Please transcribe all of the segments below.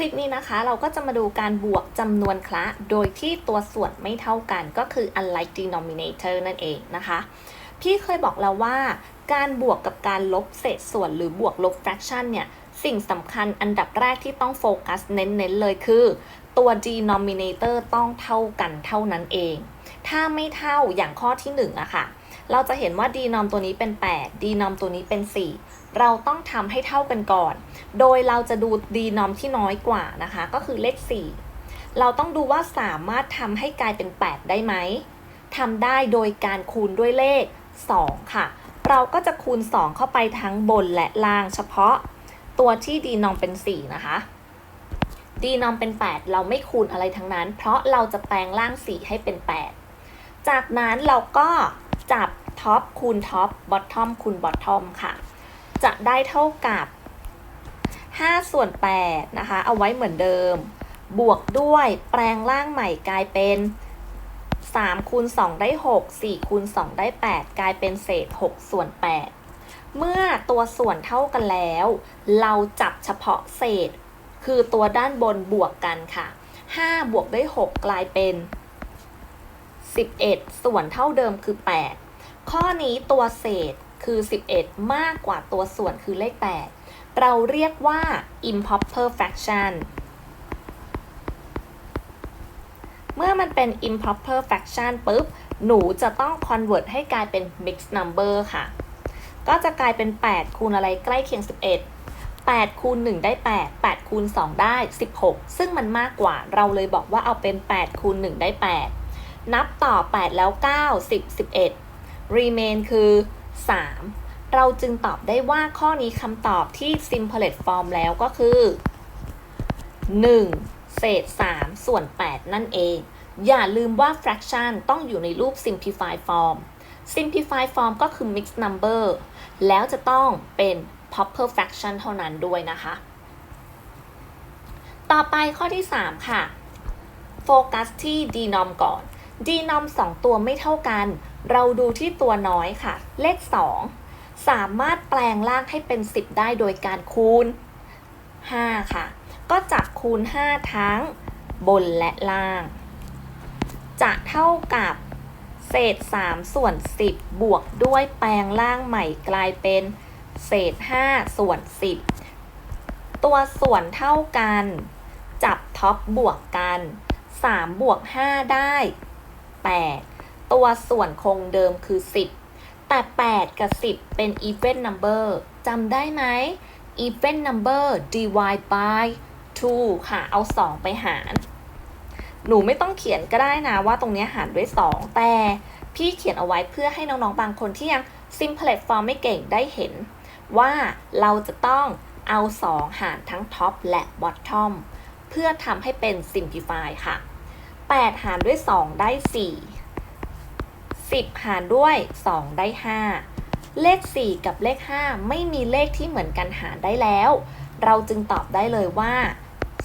คลิปนี้นะคะ เราก็จะมาดูการบวกจำนวนคละโดยที่ตัวส่วนไม่เท่ากันก็คือ unlike denominator นั่นเองนะคะ พี่เคยบอกแล้วว่า การบวกกับการลบเศษส่วนหรือบวกลบ fraction เนี่ย สิ่งสำคัญอันดับแรกที่ต้องโฟกัสเน้นๆเลยคือ ตัว denominator ต้องเท่ากันเท่านั้นเอง ถ้าไม่เท่าอย่างข้อที่1อะค่ะ เราจะเห็นว่า denom ตัวนี้เป็น8 denom ตัวนี้เป็น 4 เราต้องทำให้เท่ากันก่อน โดยเราจะดู denom ที่น้อยกว่านะคะ ก็คือเลข 4 เราต้องดูว่าสามารถทำให้กลายเป็น 8 ได้ไหมทำได้โดยการคูณด้วยเลข 2 ค่ะ เราก็จะคูณ 2 เข้าไปทั้งบนและล่างเฉพาะตัวที่ denom เป็น 4 นะคะ denom เป็น 8 เราไม่คูณอะไรทั้งนั้น เพราะเราจะแปลงล่าง 4 ให้เป็น 8 จากนั้นเราก็ จับท็อปคูณท็อปบอททอมคูณบอททอมค่ะ จะได้เท่ากับ 5 ส่วน8นะคะ เอาไว้เหมือนเดิม บวกด้วยแปลงล่างใหม่กลายเป็น3คูณ2ได้6 4คูณ2ได้ 8 กลายเป็นเศษ 6 ส่วน 8 เมื่อตัวส่วนเท่ากันแล้ว เราจับเฉพาะเศษ คือตัวด้านบนบวกกันค่ะ 5 บวกด้วย6กลายเป็น 11 ส่วนเท่าเดิมคือ 8 ข้อนี้ตัวเศษคือ 11 มากกว่าตัวส่วนคือเลข 8 เราเรียกว่า improper fraction เมื่อมันเป็น improper fraction ปุ๊บ หนูจะต้อง convert ให้กลายเป็น mixed number ค่ะ ก็จะกลายเป็น 8 คูณอะไรใกล้เคียง 11 8 คูณ 1 ได้ 8 8 คูณ 2 ได้ 16 ซึ่งมันมากกว่า เราเลยบอกว่าเอาเป็น 8 คูณ 1 ได้ 8 นับต่อ 8 แล้ว 9 10 11 remain คือ 3 เราจึงตอบได้ว่าข้อนี้คำตอบที่ simple form แล้วก็คือ 1 เศษ 3 ส่วน 8 นั่นเอง อย่าลืมว่า fraction ต้องอยู่ในรูป simplify form simplify form ก็คือ mixed number แล้วจะต้องเป็น proper fraction เท่านั้นด้วยนะคะ ต่อไปข้อที่ 3 ค่ะ โฟกัสที่ denom ก่อน denom 2ตัวไม่เท่ากัน เราดูที่ตัวน้อยค่ะ เลข 2 สามารถแปลงล่างให้เป็น 10 ได้โดยการคูณ 5 ค่ะ ก็จับคูณ 5 ทั้งบนและล่าง จะเท่ากับเศษ 3 ส่วน 10 บวกด้วยแปลงล่างใหม่กลายเป็นเศษ 5 ส่วน 10 ตัวส่วนเท่ากัน จับท็อปบวกกัน 3 บวก 5 ได้ 8 ตัวส่วนคงเดิมคือ 10 แต่ 8 กับ 10 เป็น even number จำได้ไหม even number divide by 2 ค่ะ เอา 2 ไปหาร หนูไม่ต้องเขียนก็ได้นะว่าตรงนี้หารด้วย 2 แต่พี่เขียนเอาไว้เพื่อให้น้องๆ บางคนที่ยัง simple form ไม่เก่งได้เห็น ว่าเราจะต้องเอา 2 หารทั้ง top และ bottom เพื่อทำให้เป็น simplify ค่ะ 8 หารด้วย 2 ได้ 4 10 หารด้วย 2 ได้ 5 เลข 4 กับเลข 5 ไม่มีเลขที่เหมือนกันหารได้แล้ว เราจึงตอบได้เลยว่า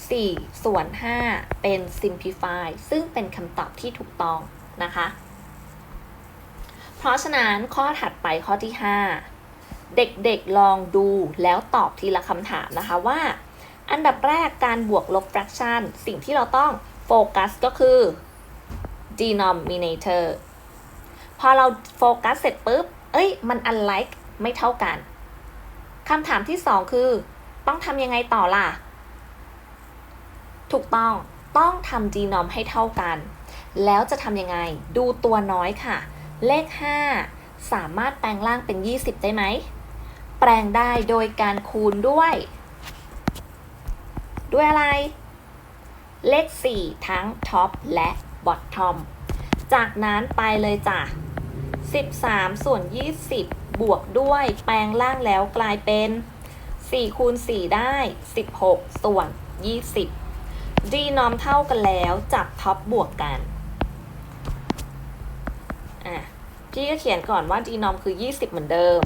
4 ส่วน 5 เป็น simplify ซึ่งเป็นคำตอบที่ถูกต้องนะคะ เพราะฉะนั้นข้อถัดไปข้อที่ 5 เด็กๆลองดูแล้วตอบทีละคำถามนะคะว่า อันดับแรกการบวกลบ fraction สิ่งที่เราต้อง โฟกัสก็คือ denominator พอเราโฟกัสเสร็จปุ๊บ เอ้ย มัน unlike ไม่เท่ากันคำถามที่2คือ ต้องทำยังไงต่อล่ะ ถูกต้องต้องทำ denom ให้เท่ากัน แล้วจะทำยังไง ดูตัวน้อยค่ะ เลข 5 สามารถแปลงร่างเป็น 20 ได้ไหม แปลงได้โดยการคูณด้วย ด้วยอะไร เลข 4 ทั้งท็อปและบอททอม จากนั้นไปเลยจ้ะ 13 ส่วน 20 บวกด้วยแปลงล่างแล้วกลายเป็น 4 คูณ 4 ได้ 16 ส่วน 20 ดีนอมเท่ากันแล้วจับท็อปบวกกันอะพี่ก็เขียนก่อนว่าดีนอมคือ 20 เหมือนเดิม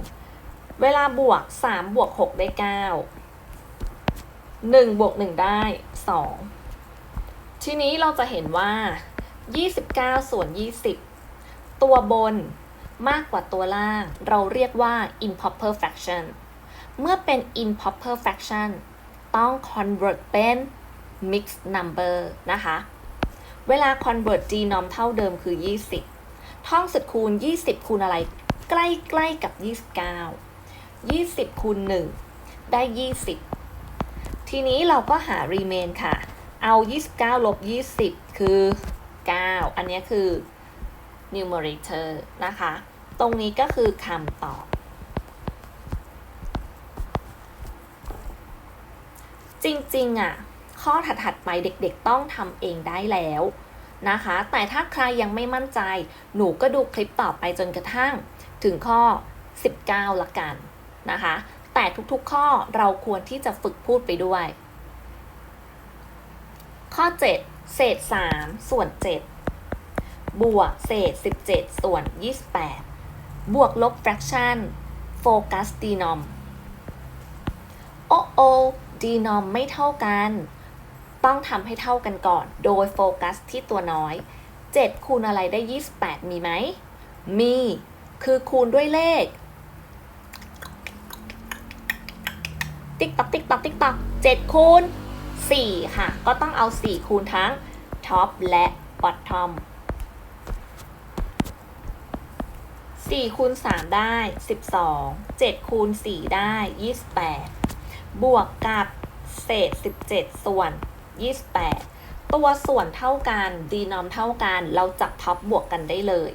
เวลาบวก 3 บวก 6 ได้ 9 1 บวก 1 ได้ 2 ทีนี้เราจะเห็นว่า 29 ส่วน 20 ตัวบนมากกว่าตัวล่าง เราเรียกว่า improper fraction เมื่อเป็น improper fraction ต้อง convert เป็น mixed number นะคะ เวลา convert denom เท่าเดิมคือ 20 ท่องสุดคูณ 20 คูณอะไร ใกล้ๆกับ 29 20 คูณ 1 ได้ 20 ทีนี้เราก็หา remain ค่ะ เอา 29ลบ20 คือ 9 อันนี้คือ numerator นะคะ ตรงนี้ก็คือคำตอบ จริงๆอะ ข้อถัดๆไปเด็กๆต้องทำเองได้แล้วนะคะ แต่ถ้าใครยังไม่มั่นใจ หนูก็ดูคลิปต่อไปจนกระทั่งถึงข้อ 19 ละกันนะคะ แต่ทุกๆข้อเราควรที่จะฝึกพูดไปด้วย ข้อ 7 เศษ 3 ส่วน 7 บวกเศษ 17 ส่วน 28 บวกลบ fraction โฟกัส denom โอ้โอ denom ไม่เท่ากัน ต้องทำให้เท่ากันก่อน โดยโฟกัสที่ตัวน้อย 7 คูณอะไรได้ 28 มีไหม มี คือคูณด้วยเลข ติ๊กตอกติ๊กตอกติ๊กตอก7คูณ 4 ค่ะ ก็ต้องเอา 4 คูณทั้งท็อปและบอททอม4คูณ3ได้ 12 7คูณ4ได้ 28 บวกกับเศษ 17 ส่วน 28 ตัวส่วนเท่ากันดีนอมเท่ากัน เราจับท็อปบวกกันได้เลย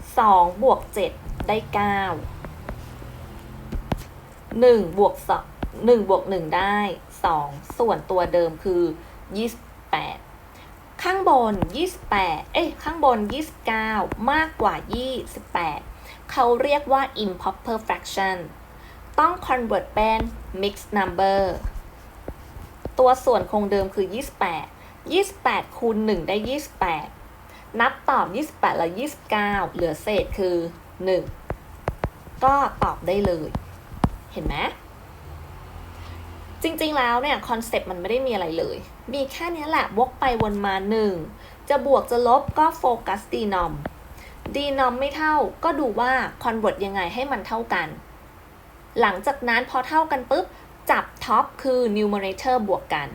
2 บวก 7 ได้ 9 1 บวก2 1บวก1 ได้ 2 ส่วนตัวเดิมคือ 28 ข้างบน 28 เอ้ยข้างบน 29 มากกว่า 28 เขาเรียกว่า improper fraction ต้อง convert เป็น mixed number ตัวส่วนคงเดิมคือ 28 28 คูณ 1 ได้ 28 นับตอบ 28 แล้ว29 เหลือเศษคือ 1 ก็ตอบได้เลย เห็นไหม จริงๆแล้วเนี่ยคอนเซปต์มันไม่ได้มีอะไรเลย มีแค่นี้แหละวกไปวนมา1จะบวกจะลบก็โฟกัสดีนอมดีนอมไม่เท่าก็ดูว่าคอนเวิร์ตยังไงให้มันเท่ากัน หลังจากนั้นพอเท่ากันปุ๊บ จับท็อปคือ numerator บวกกัน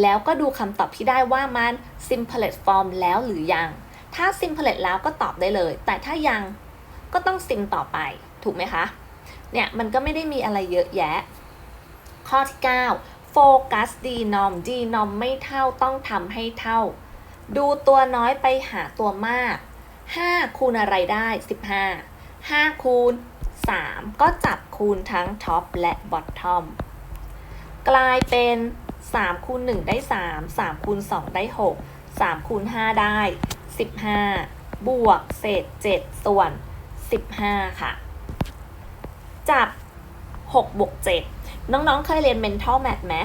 แล้วก็ดูคำตอบที่ได้ว่ามัน simplet form แล้วหรือยัง ถ้า simplet แล้วก็ตอบได้เลย แต่ถ้ายังก็ต้อง sim ต่อไป ถูกไหมคะ เนี่ยมันก็ไม่ได้มีอะไรเยอะแยะ ข้อที่ 9 โฟกัส denom denom ไม่เท่าต้องทำให้เท่า ดูตัวน้อยไปหาตัวมาก 5 คูณอะไรได้ 15 5 คูณ 3 ก็จับคูณทั้งท็อปและบอททอมกลายเป็น 3 คูณ 1 ได้ 3 3 คูณ 2 ได้ 6 3 คูณ 5 ได้ 15 บวกเศษ 7 ส่วน 15 ค่ะ จับ 6 บวก 7 น้องๆ เคยเรียน mental math ไหม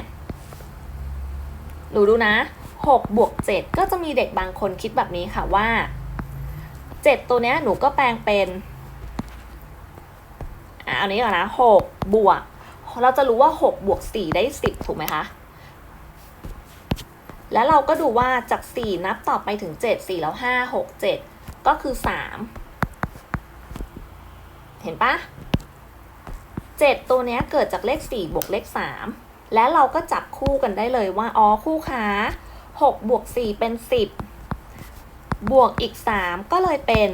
หนูดูนะ 6 บวก 7 ก็จะมีเด็กบางคนคิดแบบนี้ค่ะว่า 7 ตัวเนี้ยหนูก็แปลงเป็น อะ เอานี้ก่อนนะ 6 บวก เราจะรู้ว่า 6 บวก 4 ได้ 10 ถูกไหมคะ แล้วเราก็ดูว่าจาก 4 นับต่อไปถึง 7 4 แล้ว 5 6 7 ก็คือ 3 เห็นปะ 7 ตัวนี้เกิดจากเลข 4 บวกเลข 3 แล้วเราก็จับคู่กันได้เลยว่า อ๋อ คู่ค้า6บวก4เป็น 10 บวกอีก 3 ก็เลยเป็น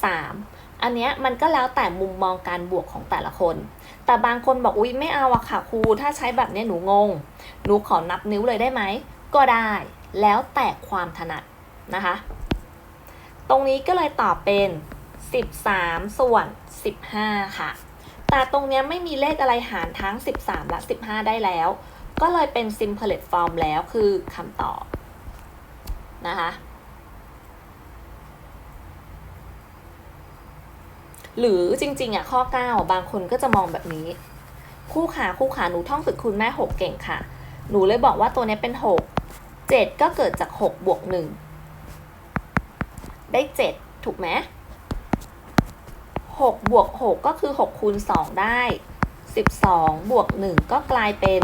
13 อันเนี้ยมันก็แล้วแต่มุมมองการบวกของแต่ละคน แต่บางคนบอกอุ๊ยไม่เอาอะค่ะครู ถ้าใช้แบบเนี้ยหนูงง หนูขอนับนิ้วเลยได้ไหม ก็ได้ แล้วแต่ความถนัดนะคะ ตรงนี้ก็เลยตอบเป็น 13 ส่วน 15 ค่ะ แต่ตรงนี้ไม่มีเลขอะไรหารทั้ง 13 และ 15 ได้แล้ว ก็เลยเป็น simplet form แล้วคือคำตอบนะคะหรือจริงๆอะข้อ 9 บางคนก็จะมองแบบนี้ คู่ขาคู่ขาหนูท่องสึกคุณแม่ 6 เก่งค่ะ หนูเลยบอกว่าตัวนี้เป็น 6 7 ก็เกิดจาก 6 บวก 1 ได้ 7 ถูกไหม 6บวก6ก็คือ6คูณ2ได้ 12 บวก 1 ก็กลายเป็น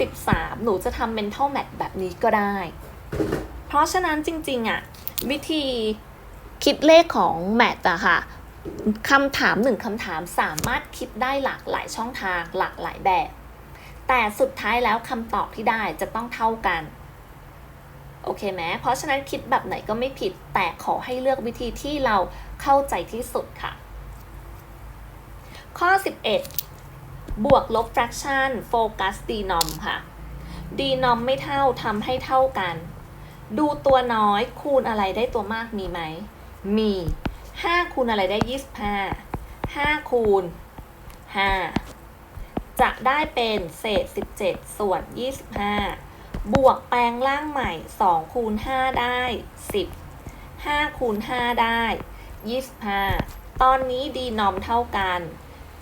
13 หนูจะทำ mental math แบบนี้ก็ได้ เพราะฉะนั้นจริงๆอะวิธีคิดเลขของ math อะค่ะคำถามหนึ่งคำถามสามารถคิดได้หลากหลายช่องทางหลากหลายแบบ แต่สุดท้ายแล้วคำตอบที่ได้จะต้องเท่ากัน โอเคไหมเพราะฉะนั้นคิดแบบไหนก็ไม่ผิด แต่ขอให้เลือกวิธีที่เราเข้าใจที่สุดค่ะ ข้อ 11 บวกลบ fraction โฟกัส denom ค่ะ denom ไม่เท่าทำให้เท่ากัน ดูตัวน้อยคูณอะไรได้ตัวมากมีไหม มี 5 คูณอะไรได้ 25 5 คูณ 5 จะได้เป็นเศษ 17 ส่วน 25 บวกแปลงล่างใหม่ 2 คูณ 5 ได้ 10 5 คูณ 5 ได้ 25 ตอนนี้ดีนอมเท่ากัน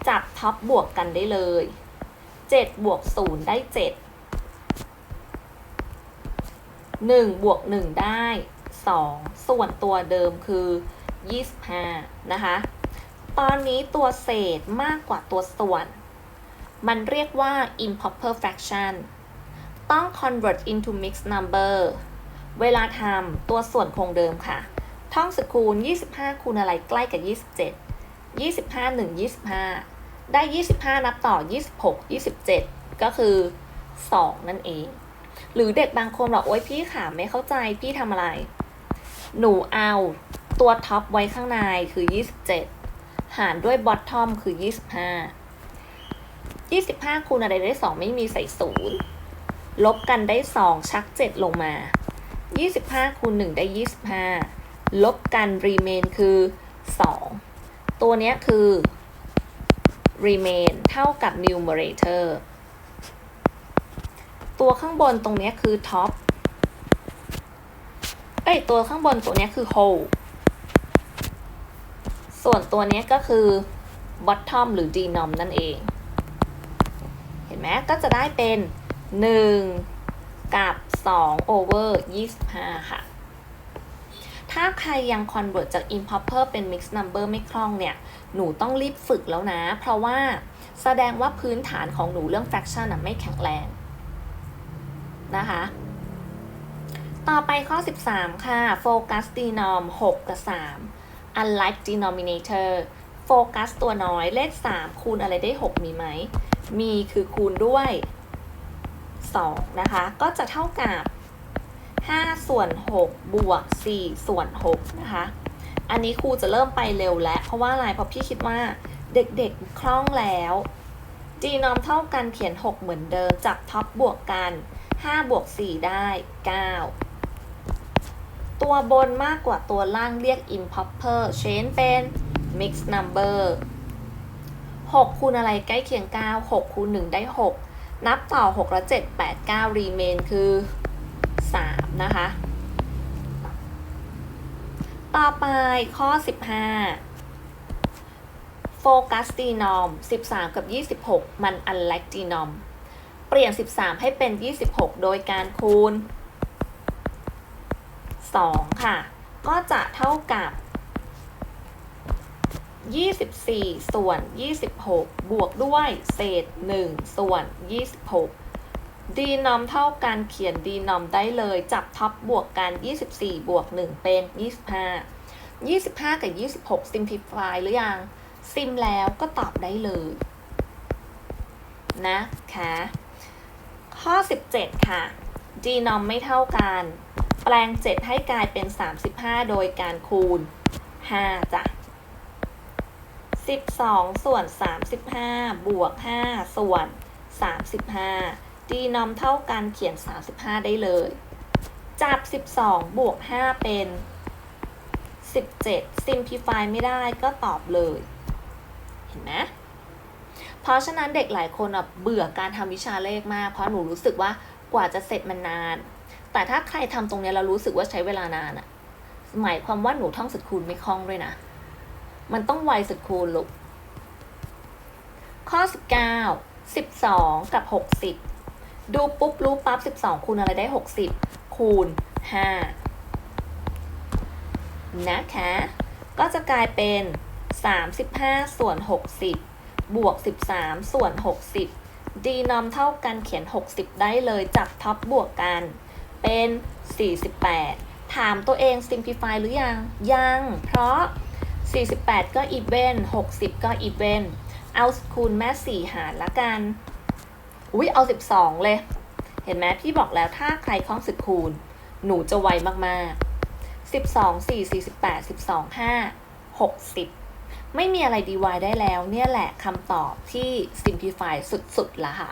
จับท็อปบวกกันได้เลย 7 บวก 0 ได้ 7 1 บวก 1 ได้ 2 ส่วนตัวเดิมคือ 25 นะคะ ตอนนี้ตัวเศษมากกว่าตัวส่วน มันเรียกว่า improper fraction ต้อง convert into mixed number เวลาทำตัวส่วนคงเดิมค่ะ ท่องสคูล 25 คูณอะไรใกล้กับ 27 25 1 25 ได้ 25 นับต่อ 26 27 ก็คือ 2 นั่นเอง หรือเด็กบางคนบอกโอ๊ยพี่ค่ะไม่เข้าใจพี่ทำอะไร หนูเอาตัวท็อปไว้ข้างในคือ 27 หารด้วยบอททอมคือ 25 25 คูณอะไรได้ 2 ไม่มีใส่ศูนย์ลบกันได้ 2 ชัก 7 ลงมา 25 คูณ 1 ได้ 25 ลบกันรีเมนคือ 2 ตัวเนี้ยคือ remain เท่ากับ numerator ตัวข้างบนตรงนี้คือ top เอ้ย ตัวข้างบนตัวนี้คือ whole ส่วนตัวนี้ก็คือ bottom หรือ denom นั่นเอง เห็นไหมก็จะได้เป็น 1 กับ 2 over 25 ค่ะ ถ้าใครยัง convert จาก improper เป็น mixed number ไม่คล่องเนี่ย หนูต้องรีบฝึกแล้วนะ เพราะว่าแสดงว่าพื้นฐานของหนูเรื่อง fraction น่ะไม่แข็งแรงนะคะ ต่อไปข้อ 13 ค่ะ focus denom 6 กับ 3 unlike denominator โฟกัสตัวน้อยเลข 3 คูณอะไรได้ 6 มีไหม มีคือคูณด้วย 2 นะคะ ก็จะเท่ากับ 5 ส่วน 6 บวก 4 ส่วน 6 นะคะ อันนี้ครูจะเริ่มไปเร็วแล้ว เพราะว่าอะไรเพราะพี่คิดว่าเด็กๆคล่องแล้วจีนอมเท่ากันเขียน 6 เหมือนเดิมจับท็อปบวกกัน 5 บวก 4 ได้ 9 ตัวบนมากกว่าตัวล่างเรียก improper change เป็น mixed number 6 คูณอะไรใกล้เคียง 9 6 คูณ 1 ได้ 6 นับต่อ 6 แล้ว7 8 9 remain คือ นะคะ ต่อไปข้อ 15 โฟกัส denom 13 กับ 26 มัน unlike denom เปลี่ยน 13 ให้เป็น 26 โดยการคูณ 2 ค่ะ ก็จะเท่ากับ24 ส่วน 26 บวกด้วย เศษ 1 ส่วน 26 ดีนอมเท่ากันเขียนดีนอมได้เลย จับท็อปบวกกัน 24 บวก 1 เป็น 25 25 กับ 26 simplify หรือยัง ซิมแล้วก็ตอบได้เลย นะคะ ข้อ 17 ค่ะดีนอมไม่เท่ากัน แปลง 7 ให้กลายเป็น 35 โดยการคูณ 5 จ้ะ 12 ส่วน 35 บวก 5 ส่วน 35 ดีนอมเท่ากันเขียน 35 ได้เลย จับ 12 บวก 5 เป็น 17 simplify ไม่ได้ก็ตอบเลย เห็นไหมเพราะฉะนั้นเด็กหลายคนอะเบื่อการทำวิชาเลขมาก เพราะหนูรู้สึกว่ากว่าจะเสร็จมันนาน แต่ถ้าใครทำตรงเนี้ยเรารู้สึกว่าใช้เวลานานอะ หมายความว่าหนูท่องสุดคูณไม่คล่องด้วยนะ มันต้องไวสุดคูณลูกข้อ 19 12 กับ 60 ดูปุ๊บรู้ปั๊บ12คูณอะไรได้60คูณ5นะคะ ก็จะกลายเป็น35ส่วน60บวก13ส่วน60ดีนอมเท่ากันเขียน 60 ได้เลยจับท็อปบวกกันเป็น 48 ถามตัวเอง simplify หรือยัง ยัง เพราะ 48 ก็ even 60 ก็ even เอาคูณแม่ 4 หารละกัน อุ้ยเอา 12 เลย เห็นไหมพี่บอกแล้วถ้าใครคล้องสิบคูณ หนูจะไวมากๆ 12 4 48 12 5 60 ไม่มีอะไรดีวายได้แล้วเนี่ยแหละคำตอบที่ simplify สุดๆละค่ะ